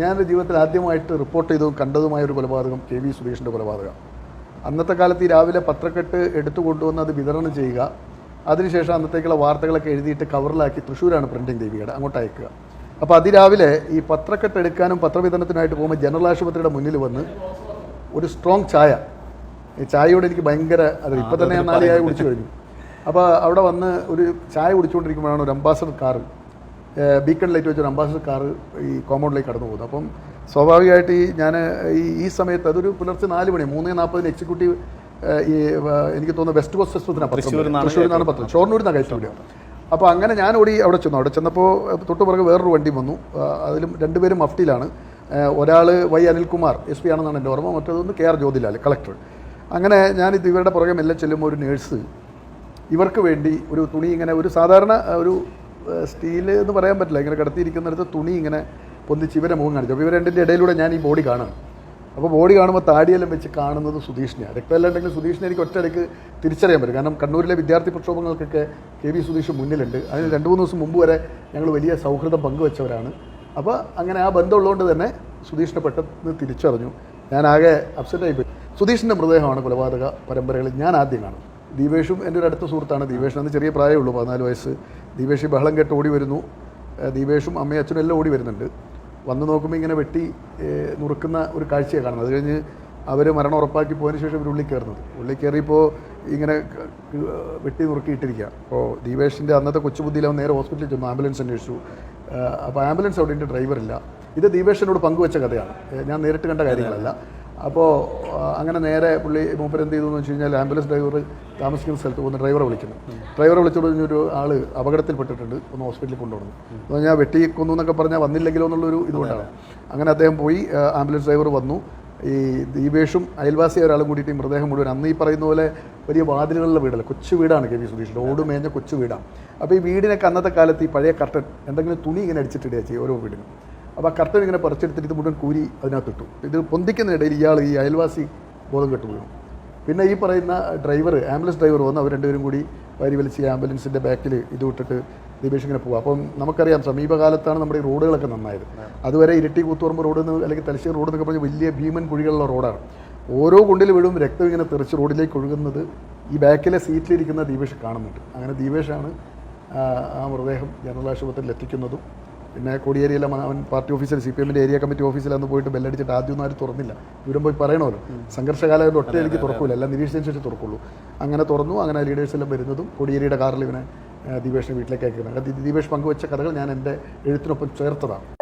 ഞാൻ എന്റെ ജീവിതത്തിൽ ആദ്യമായിട്ട് റിപ്പോർട്ട് ചെയ്തതും കണ്ടതുമായ ഒരു കൊലപാതകം കെ വി സുരേഷിന്റെ കൊലപാതകം. അന്നത്തെ കാലത്ത് ഈ രാവിലെ പത്രക്കെട്ട് എടുത്തു കൊണ്ടുവന്ന് അത് വിതരണം ചെയ്യുക അതിനുശേഷം അന്നത്തേക്കുള്ള വാർത്തകളൊക്കെ എഴുതിയിട്ട് കവറിലാക്കി തൃശ്ശൂരാണ് പ്രിന്റിംഗ് ദേവികയുടെ അങ്ങോട്ട് അയക്കുക. അപ്പോൾ അതിരാവിലെ ഈ പത്രക്കെട്ട് എടുക്കാനും പത്രവിതരണത്തിനായിട്ട് പോകുമ്പോൾ ജനറൽ ആശുപത്രിയുടെ മുന്നിൽ വന്ന് ഒരു സ്ട്രോങ് ചായ. ഈ ചായയോട് എനിക്ക് ഭയങ്കര അത് ഇപ്പം തന്നെ ഞാൻ നാല് ചായ കുടിച്ചു കഴിഞ്ഞു. അപ്പോൾ അവിടെ വന്ന് ഒരു ചായ കുടിച്ചുകൊണ്ടിരിക്കുമ്പോഴാണ് ഒരു അംബാസഡർ കാറ് ബീക്കൺ ലൈറ്റ് വെച്ചൊരു അംബാസഡർ കാർ ഈ കോമ്പൗണ്ടിലേക്ക് കടന്നു പോകുന്നത് അപ്പം സ്വാഭാവികമായിട്ട് ഈ ഞാൻ ഈ ഈ സമയത്ത് അതൊരു പുലർച്ചെ നാല് മണി മൂന്ന് നാൽപ്പതിന് എക്സിക്യൂട്ടീവ് ഈ എനിക്ക് തോന്നുന്നു വെസ്റ്റ് കോസ്റ്റ് എക്സ്പ്രസിനാണ് പത്രം തൃശ്ശൂരിൽ നിന്നാണ് പത്രം. ഷോർണൂരിൽ നിന്നാണ് കയറ്റി അപ്പോൾ അങ്ങനെ ഞാൻ ഓടി അവിടെ ചെന്നു. അവിടെ ചെന്നപ്പോൾ തൊട്ട് പുറകെ വേറൊരു വണ്ടി വന്നു. അതിലും രണ്ടുപേരും മഫ്റ്റിയിലാണ് ഒരാൾ വൈ അനിൽകുമാർ എസ് പി ആണെന്നാണ് എന്റെ ഓർമ്മ. മറ്റേതൊന്ന് കെ ആർ ജ്യോതിലാൽ കളക്ടർ അങ്ങനെ ഞാൻ ഞാനിത് ഇവരുടെ പുറകെ മെല്ലെ ചെല്ലുമ്പോൾ ഒരു നേഴ്സ് ഇവർക്ക് വേണ്ടി ഒരു തുണി ഇങ്ങനെ ഒരു സാധാരണ ഒരു സ്റ്റീൽ എന്ന് പറയാൻ പറ്റില്ല. ഇങ്ങനെ കിടത്തിയിരിക്കുന്നിടത്ത് തുണി ഇങ്ങനെ പൊന്തിച്ച് ഇവരെ മുഖം കാണിച്ചു. അപ്പോൾ ഇവർ രണ്ടിന്റെ ഇടയിലൂടെ ഞാൻ ഈ ബോഡി കാണാം അപ്പോൾ ബോഡി കാണുമ്പോൾ താടിയെല്ലാം വെച്ച് കാണുന്നത് സുധീഷിനെയാണ് രക്തമെല്ലാം ഉണ്ടെങ്കിൽ സുധീഷിനെ എനിക്ക് ഒറ്റയടിക്ക് തിരിച്ചറിയാൻ പറ്റും. കാരണം കണ്ണൂരിലെ വിദ്യാർത്ഥി പ്രക്ഷോഭങ്ങൾക്കൊക്കെ കെ വി സുധീഷ് മുന്നിലുണ്ട്. അതിന് രണ്ട് മൂന്ന് ദിവസം മുമ്പ് വരെ ഞങ്ങൾ വലിയ സൗഹൃദം പങ്കുവെച്ചവരാണ്. അപ്പോൾ അങ്ങനെ ആ ബന്ധമുള്ളതുകൊണ്ട് തന്നെ സുധീഷിനെ പെട്ടെന്ന് തിരിച്ചറിഞ്ഞു. ഞാൻ ആകെ അപ്സെറ്റ് ആയിപ്പോയി സുധീഷിന്റെ മൃതദേഹമാണ് കൊലപാതക പരമ്പരകളിൽ ഞാൻ ആദ്യം കാണും ദീപേഷും എന്റെ ഒരു അടുത്ത സുഹൃത്താണ്. ദീപേഷിന് അന്ന് ചെറിയ പ്രായമേ ഉള്ളൂ പതിനാല് വയസ്സ്. ദീപേഷ് ബഹളം കേട്ട് ഓടി വരുന്നു. ദീപേഷും അമ്മയും അച്ഛനും എല്ലാം ഓടി വരുന്നുണ്ട്. വന്ന് നോക്കുമ്പോൾ ഇങ്ങനെ വെട്ടി നുറുക്കുന്ന ഒരു കാഴ്ചയാണ് കാണുന്നത്. അത് കഴിഞ്ഞ് അവർ മരണം ഉറപ്പാക്കി പോയതിന് ശേഷം ഇവർ ഉള്ളിൽ കയറുന്നത്. ഉള്ളിൽ കയറിയപ്പോൾ ഇങ്ങനെ വെട്ടി നുറുക്കിയിട്ടിരിക്കുക അപ്പോൾ ദീപേഷിന്റെ അന്നത്തെ കൊച്ചുബുദ്ധിയിൽ അവൻ നേരെ ഹോസ്പിറ്റലിൽ ചെന്നു ആംബുലൻസ് അന്വേഷിച്ചു. അപ്പോൾ ആംബുലൻസ് അവിടെ ഡ്രൈവർ ഡ്രൈവറില്ല. ഇത് ദീപേഷിനോട് പങ്കുവെച്ച കഥയാണ്. ഞാൻ നേരിട്ട് കണ്ട കാര്യങ്ങളല്ല. അപ്പോൾ അങ്ങനെ നേരെ പുള്ളി മൂപ്പർ എന്ത് ചെയ്തു എന്ന് വെച്ച് കഴിഞ്ഞാൽ ആംബുലൻസ് ഡ്രൈവർ താമസിക്കുന്ന സ്ഥലത്ത് പോകുന്ന ഡ്രൈവറെ വിളിക്കുന്നു. ഡ്രൈവറെ വിളിച്ചോട് ഒരു ആൾ അപകടത്തിൽപ്പെട്ടിട്ടുണ്ട് ഒന്ന് ഹോസ്പിറ്റലിൽ കൊണ്ടുവന്നു. എന്ന് പറഞ്ഞാൽ വെട്ടി കൊന്നു എന്നൊക്കെ പറഞ്ഞാൽ വന്നില്ലെങ്കിലോ എന്നുള്ളൊരു ഇതുകൊണ്ടാണ്. അങ്ങനെ അദ്ദേഹം പോയി ആംബുലൻസ് ഡ്രൈവർ വന്നു. ഈ ദീപേഷും അയൽവാസി ഒരാളും കൂടിയിട്ട് മൃതദേഹം മുഴുവൻ അന്ന് ഈ പറയുന്ന പോലെ വലിയ വാതിലുകളുള്ള വീടല്ല കൊച്ചു വീടാണ് കെ വി സുധീഷിന്റെ ഓട് മേഞ്ഞ കൊച്ചു വീടാണ്. അപ്പോൾ ഈ വീടിനൊക്കെ അന്നത്തെ കാലത്ത് ഈ പഴയ കർട്ടൻ എന്തെങ്കിലും തുണി ഇങ്ങനെ അടിച്ചിട്ടിടുക ചെയ്യും ഓരോ വീടിനും. അപ്പോൾ ആ കർട്ടൻ ഇങ്ങനെ പറിച്ചെടുത്തിട്ട് ഇത് മുഴുവൻ കൂരി അതിനകത്തിട്ടു. ഇത് പൊന്തിക്കുന്നതിനിടയിൽ ഇയാൾ ഈ അയൽവാസി ബോധം കെട്ടു പിന്നെ ഈ പറയുന്ന ഡ്രൈവർ ആംബുലൻസ് ഡ്രൈവർ വന്ന്. അവർ രണ്ടുപേരും കൂടി വാരി വലിച്ച് ആംബുലൻസിന്റെ ബാക്കിൽ ഇത് വിട്ടിട്ട് ദീപേഷ് ഇങ്ങനെ പോകുക അപ്പം നമുക്കറിയാം സമീപകാലത്താണ് നമ്മുടെ ഈ റോഡുകളൊക്കെ നന്നായത്. അതുവരെ ഇരട്ടി കൂത്തുപറമ്പ് റോഡ് എന്ന് അല്ലെങ്കിൽ തലശ്ശേരി റോഡ് എന്നൊക്കെ പറഞ്ഞാൽ വലിയ ഭീമൻ കുഴികളുള്ള റോഡാണ്. ഓരോ കുണ്ടിൽ വീഴും രക്തം ഇങ്ങനെ തെറിച്ച് റോഡിലേക്ക് ഒഴുകുന്നത് ഈ ബാക്കിലെ സീറ്റിലിരിക്കുന്ന ദീപേഷ് കാണുന്നുണ്ട്. അങ്ങനെ ദീപേഷാണ് ആ മൃതദേഹം ജനറൽ ആശുപത്രിയിൽ എത്തിക്കുന്നതും പിന്നെ കോടിയേരിയിലെ അവൻ പാർട്ടി ഓഫീസിൽ സി പി എമ്മിന്റെ ഏരിയ കമ്മിറ്റി ഓഫീസിൽ അന്ന് പോയിട്ട് ബെല്ലടിച്ചിട്ട് ആദ്യമൊന്നും ആരും തുറന്നില്ല. ഇവരും പോയി പറയണമല്ലോ സംഘർഷകാലം ഒറ്റയടിക്ക് തുറക്കില്ല എല്ലാം നിരീക്ഷിച്ചതിന് ശേഷം തുറക്കുള്ളൂ. അങ്ങനെ തുറന്നു അങ്ങനെ ലീഡേഴ്സ് എല്ലാം വരുന്നതും കോടിയേരിയുടെ കാറിൽ ഇവനെ ദീപേഷിന്റെ ദീപേഷിനെ വീട്ടിലേക്ക് അയക്കുന്നത്. ദീപേഷ് പങ്കുവച്ച കഥകൾ ഞാൻ എന്റെ എഴുത്തിനൊപ്പം ചേർത്തതാണ്.